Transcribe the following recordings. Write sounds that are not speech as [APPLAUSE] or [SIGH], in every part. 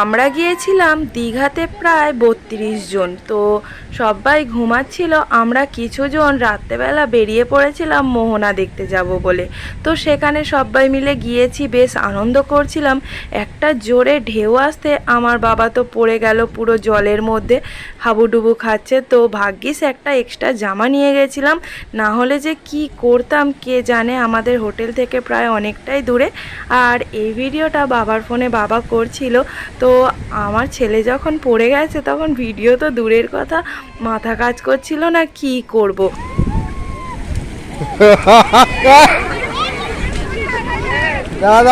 আমরা গিয়েছিলাম দীঘাতে প্রায় বত্রিশ জন, তো সবাই ঘুমাচ্ছিল। আমরা কিছুজন রাত্রেবেলা বেরিয়ে পড়েছিলাম মোহনা দেখতে যাব বলে। তো সেখানে সবাই মিলে গিয়েছি, বেশ আনন্দ করছিলাম। একটা জোরে ঢেউ আসতে আমার বাবা তো পড়ে গেল পুরো জলের মধ্যে, হাবুডুবু খাচ্ছে। তো ভাগ্যিস একটা এক্সট্রা জামা নিয়ে গেছিলাম। না হলে যে কি করতাম, কে জানে? আমাদের হোটেল থেকে প্রায় অনেকটাই দূরে। আর এই ভিডিওটা বাবার ফোনে বাবা করছিল। তো আমার ছেলে যখন পড়ে গেছে তখন ভিডিও তো দূরের কথা মাথা কাজ করছিল না কি করব। [LAUGHS] দাও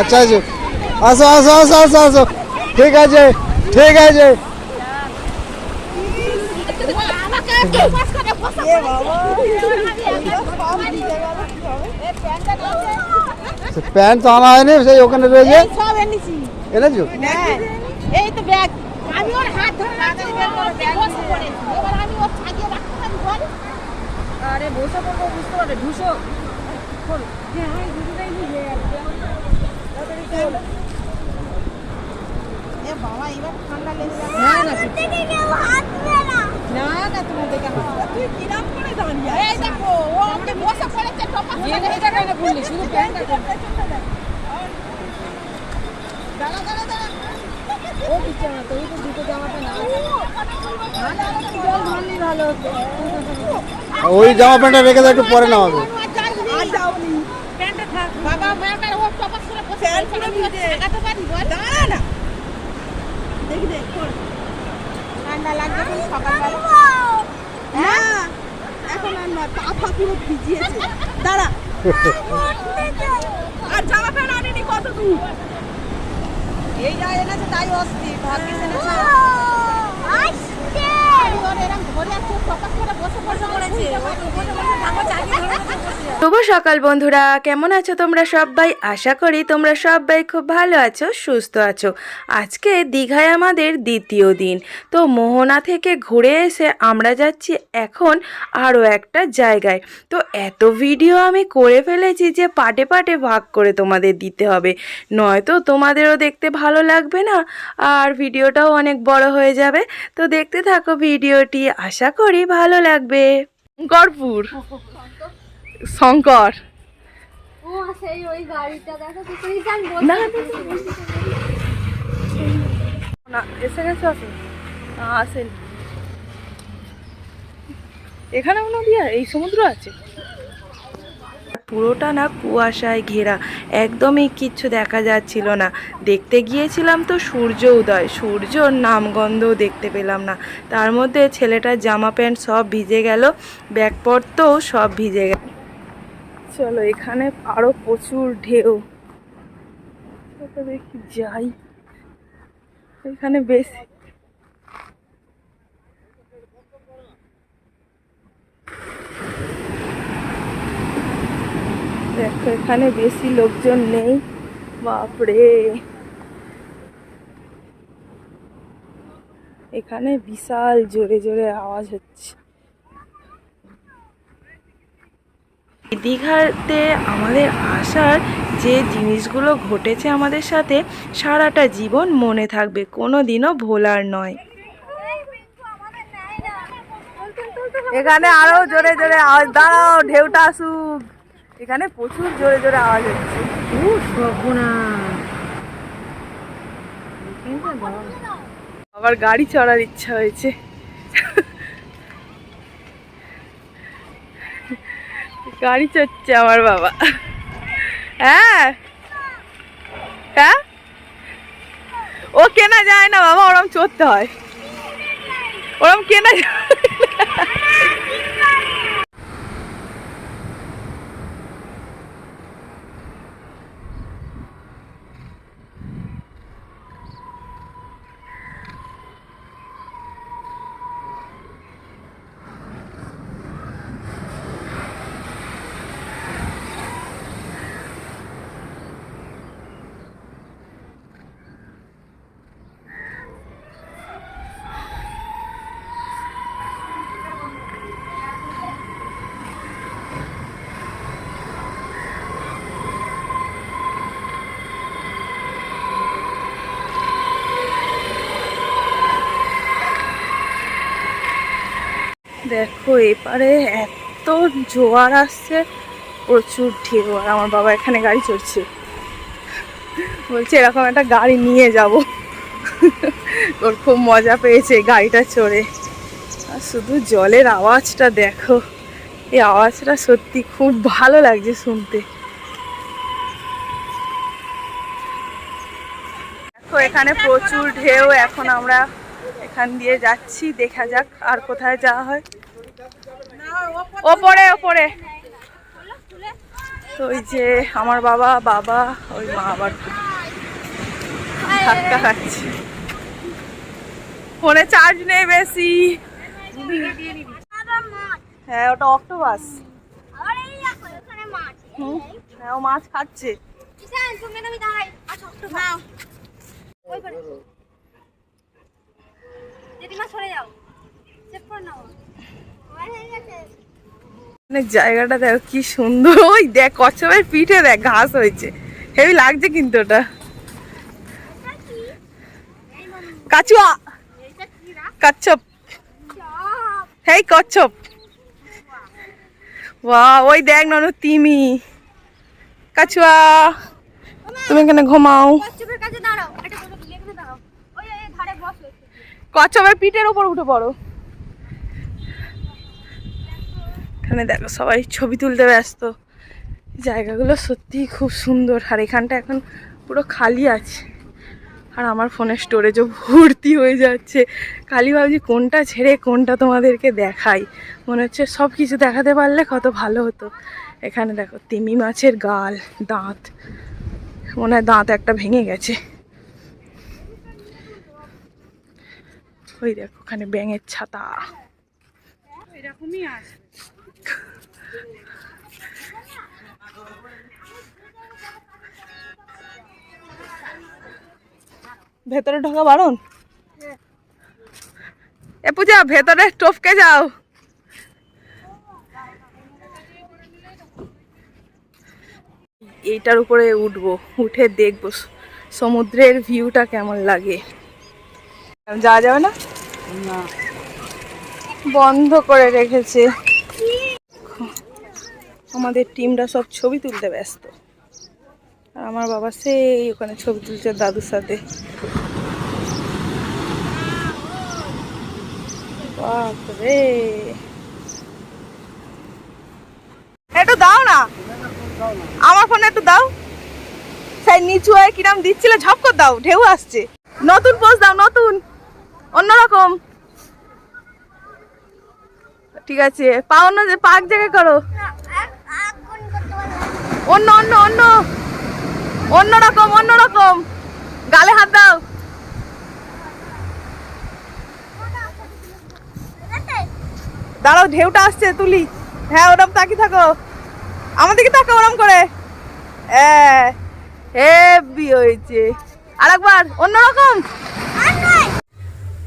আচ্ছা আচ্ছা। আসো আসো আসো আসো আসো। ঠিক আছে ঠিক আছে। প্যান্ট তো আনা হয়নি সেই ওখানে রয়েছে সব এনেছি। এনেছো? হ্যাঁ এই তো ব্যাগ। আমি ওর হাত ধরে রাখছি বসে পড়ে। এবার আমি ওর ছাগিয়ে রাখতে পারি বল আরে বসে পড়ব বুঝতে পারে ঢুসো হ্যাঁ আমি দুটোটাই নিয়ে এ বাবা এবার ঠান্ডা লেগে যাবে না না না না তুমি দেখে তুই কিরাম করে দাঁড়িয়ে এই দেখো ও আমাকে বসে পড়েছে টপা করে এই জায়গায় না বললি শুধু প্যান্টটা দাঁড়া দাঁড়া দাঁড়া ও তুই তো দুটো জামাটা না ওই জামা প্যান্টটা রেখে দাও একটু পরে নামাবে। বাবা মায়ের ও টপাস করে বসে প্যান্ট পুরো ভিজে লাগাতে পারি বল। দাঁড়া না দেখি দেখ লাগবে কোন সকালবেলা। না এখন আর না পা ফা পুরো ভিজিয়েছে। দাঁড়া। আর জামা প্যান্ট আনিনি কত দূর? এই যা এনেছে তাই অস্থির। ভাগ্যিস এনেছে। শুভ সকাল বন্ধুরা, কেমন আছো তোমরা সবাই? আশা করি তোমরা সবাই খুব ভালো আছো, সুস্থ আছো। আজকে দীঘায় আমাদের দ্বিতীয় দিন। তো মোহনা থেকে ঘুরে এসে আমরা যাচ্ছি এখন আরও একটা জায়গায়। তো এত ভিডিও আমি করে ফেলেছি যে পাটে পাটে ভাগ করে তোমাদের দিতে হবে। নয়তো তোমাদেরও দেখতে ভালো লাগবে না, আর ভিডিওটাও অনেক বড় হয়ে যাবে। তো দেখতে থাকো ভিডিওটি আশা করি ভালো লাগবে। গড়পুর শঙ্কর। এখানেও নদী আর এই সমুদ্র আছে? পুরোটা না কুয়াশায় ঘেরা, একদমই কিচ্ছু দেখা যাচ্ছিল না। দেখতে গিয়েছিলাম তো সূর্য উদয়, সূর্যর নামগন্ধও দেখতে পেলাম না। তার মধ্যে ছেলেটার জামা প্যান্ট সব ভিজে গেল, ব্যাগপত্রও সব ভিজে গেল। চলো, এখানে আরও প্রচুর ঢেউ। দেখি যাই। এখানে বেশি দেখো এখানে বেশি লোকজন নেই। বাপরে। এখানে বিশাল জোরে জোরে আওয়াজ হচ্ছে। দীঘাতে আমাদের আসার যে জিনিসগুলো ঘটেছে আমাদের সাথে সারাটা জীবন মনে থাকবে কোনো দিনও ভোলার নয়। এখানে আরও জোরে জোরে আওয়াজ দাঁড়াও ঢেউটা আসুক। এখানে প্রচুর জোরে জোরে আওয়াজ হচ্ছে। আবার গাড়ি চড়ার ইচ্ছা হয়েছে। গাড়ি চড়ছে আমার বাবা। হ্যাঁ? হ্যাঁ? ও কেনা যায় না বাবা ওরম চড়তে হয়। ওরম কেনা যায় দেখো, এপারে এত জোয়ার আসছে, প্রচুর ঢেউ, আর আমার বাবা এখানে গাড়ি চড়ছে। বলছে, এরকম একটা গাড়ি নিয়ে যাব। ওর খুব মজা পেয়েছে গাড়িটা চড়ে। আর শুধু জলের আওয়াজটা দেখো, এই আওয়াজটা সত্যি খুব ভালো লাগছে শুনতে। দেখো, এখানে প্রচুর ঢেউ, এখন আমরা এখান দিয়ে যাচ্ছি দেখা যাক আর কোথায় যাওয়া হয়। ওপরে ওপরে। তো ওই যে আমার বাবা বাবা ওই মা আবার ধাক্কা খাচ্ছে। ফোনে চার্জ নেই বেশি। হ্যাঁ ওটা অক্টোপাস হুম হ্যাঁ ও মাছ খাচ্ছে সরে যাও চেক করে নাও মানে জায়গাটা দেখো কি সুন্দর। [LAUGHS] ওই দেখ কচ্ছপের পিঠে দেখ ঘাস হয়েছে। হেভি লাগছে কিন্তু ওটা। কাচুয়া। কচ্ছপ হেই কচ্ছপ বাহ ওই দেখ ননু তিমি। কাচুয়া। তুমি এখানে ঘুমাও। কচ্ছপের পিঠের দাঁড়াও উঠে কথা বলি এখানে দাঁড়াও ওই এই ধারে বসো কচ্ছপের পিঠের উপর উঠে পড়ো এখানে দেখো সবাই ছবি তুলতে ব্যস্ত। জায়গাগুলো সত্যিই খুব সুন্দর। আর এখানটা এখন পুরো খালি আছে। আর আমার ফোনের স্টোরেজও ভর্তি হয়ে যাচ্ছে। খালি ভাবছি কোনটা ছেড়ে কোনটা তোমাদেরকে দেখাই। মনে হচ্ছে সব কিছু দেখাতে পারলে কত ভালো হতো। এখানে দেখো তিমি মাছের গাল, দাঁত। মনে হয় দাঁত একটা ভেঙে গেছে। ওই দেখো ওখানে ব্যাঙের ছাতা। এরকমই আছে ভেতরে ঢোকা বারণ? এ পূজা ভেতরে টপকে যাও। এইটার উপরে উঠবো উঠে দেখব সমুদ্রের ভিউটা কেমন লাগে। যাওয়া যাবে না। বন্ধ করে রেখেছে। আমাদের টিমরা সব ছবি তুলতে ব্যস্ত। আর আমার বাবা সেই ওখানে ছবি তুলছে দাদুর সাথে। বাপরে। একটু দাও না। আমার ফোনে একটু দাও। সেই নিচু হয়ে কিরাম দিচ্ছিলে, ঝপ করে দাও, ঢেউ আসছে। নতুন পোজ দাও, নতুন। অন্যরকম। ঠিক আছে পা অন্য যে, পাক জায়গায় করো। অন্য অন্য অন্য। অন্যরকম অন্যরকম গালে হাত দাও। দাঁড়াও, ঢেউটা আসছে, তুলি। হ্যাঁ ওরম তাকি থাকো। আমার দিকে তাকো ওরম করে। হেভি হয়েছে। আরেকবার অন্যরকম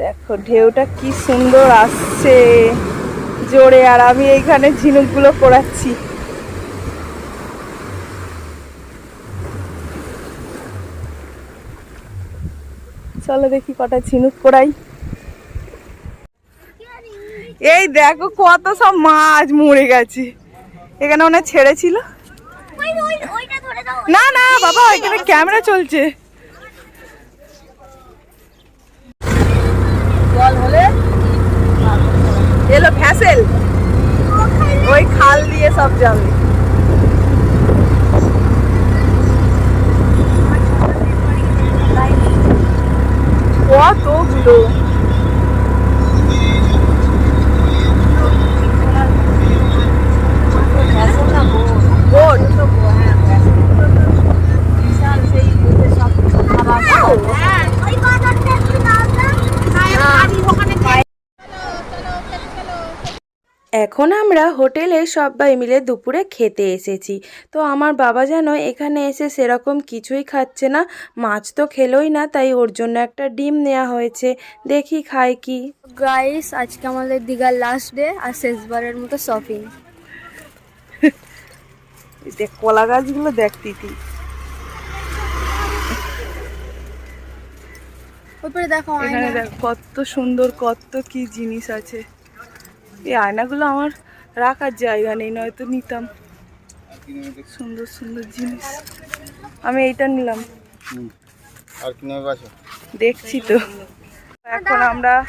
দেখো, ঢেউটা কি সুন্দর আসছে। জোরে, আর আমি এইখানে ঝিনুকগুলো পড়াচ্ছি। চলো দেখি কটা ঝিনুক পড়াই। এই দেখো কত সব মাছ মরে গেছে। এখানে হয় ছেড়েছিল। না না, বাবা, এখানে ক্যামেরা চলছে। এলো ভ্যাসেল ওই খাল দিয়ে সব যাবে Tô de আমরা হোটেলে সবাই মিলে দুপুরে খেতে এসেছি। তো আমার বাবা যেন এখানে এসে সেরকম কিছুই খাচ্ছে না মাছ তো খেলোই না তাই ওর জন্য একটা ডিম নেওয়া হয়েছে। দেখি খায় কি। গাইস আজকে আমাদের দীঘার লাস্ট ডে আর শেষবারের মতো শপিং দেখ [LAUGHS] কলা গাছগুলো দেখ তিতি। ওপরে দেখো এখানে দেখ কত সুন্দর কত কি জিনিস আছে। এই আয়নাগুলো আমার রাখার জায়গা নেই নয়তো নিতাম। সুন্দর সুন্দর জিনিস। আমি এইটা নিলাম। আর কি নেবে দেখছি তো। এখন আমরা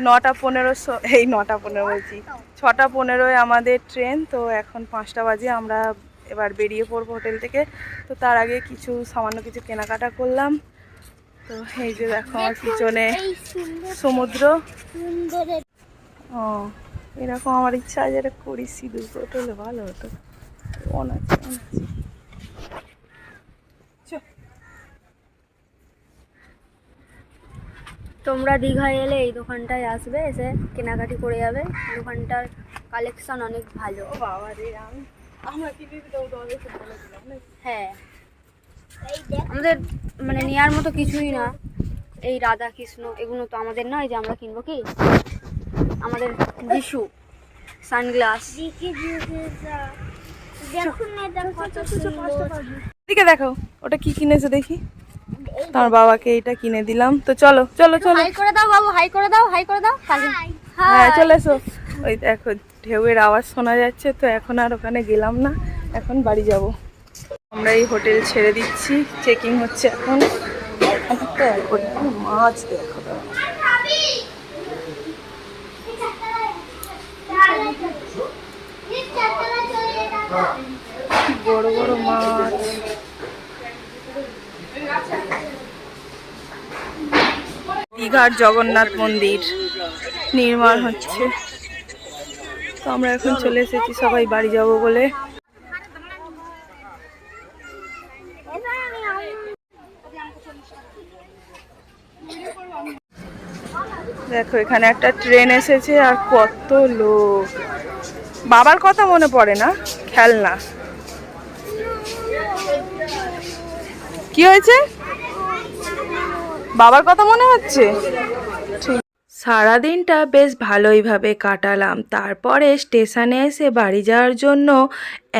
নটা পনেরো স- এই নটা পনেরো বলছি। ছটা পনেরোয় আমাদের ট্রেন তো এখন পাঁচটা বাজে আমরা এবার বেরিয়ে পড়ব হোটেল থেকে। তো তার আগে কিছু সামান্য কিছু কেনাকাটা করলাম। তো এই যে দেখো আমার পিছনে সমুদ্র। ও। এরকম আমার ইচ্ছা আছে এটা করি সিঁদুর কোট হলে ভালো হতো। অন আছে অন আছে তোমরা দীঘায় এলে এই দোকানটায় আসবে এসে কেনাকাটি করে যাবে। দোকানটার কালেকশন অনেক ভালো। বাবা রে আমি আমরা হ্যাঁ। আমাদের মানে নেওয়ার মতো কিছুই না। এই রাধা কৃষ্ণ এগুলো তো আমাদের নয় যে আমরা কিনবো কি? আমাদের যিশু সানগ্লাস। এদিকে দেখো ওটা কি কিনেছে দেখি? তোমার বাবাকে এটা কিনে দিলাম। তো চলো চলো চলো। হাই করে দাও বাবু হাই করে দাও হাই করে দাও। হ্যাঁ চলে এসো। ওই দেখো ঢেউয়ের আওয়াজ শোনা যাচ্ছে তো এখন আর ওখানে গেলাম না। এখন বাড়ি যাব। আমরা এই হোটেল ছেড়ে দিচ্ছি। চেকিং হচ্ছে এখন। মাছ দেখো বড় বড় মাছ। দীঘার জগন্নাথ মন্দির নির্মাণ হচ্ছে। তো আমরা এখন চলে এসেছি, সবাই বাড়ি যাব বলে। দেখো, এখানে একটা ট্রেন এসেছে, আর কত লোক। বাবার কথা মনে পড়ে না? খেলনা। কি হয়েছে? বাবার কথা মনে হচ্ছে? সারাদিনটা বেশ ভালোইভাবে কাটালাম। তারপরে স্টেশনে এসে বাড়ি যাওয়ার জন্য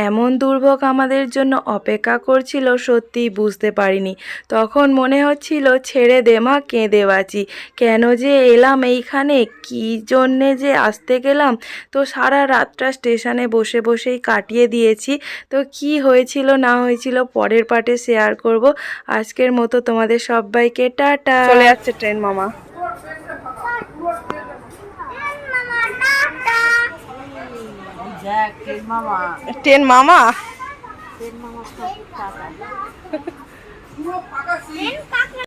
এমন দুর্ভোগ আমাদের জন্য অপেক্ষা করছিল সত্যি বুঝতে পারিনি। তখন মনে হচ্ছিল, ছেড়ে দে মা, কেঁদে বাঁচি। কেন যে এলাম এইখানে, কী জন্যে যে আসতে গেলাম? তো সারা রাতটা স্টেশনে বসে বসেই কাটিয়ে দিয়েছি। তো কি হয়েছিল না হয়েছিল পরের পার্টে শেয়ার করব। আজকের মতো তোমাদের সবাইকে টাটা। চলে যাচ্ছে ট্রেন, মামা। ট্রেন মামা।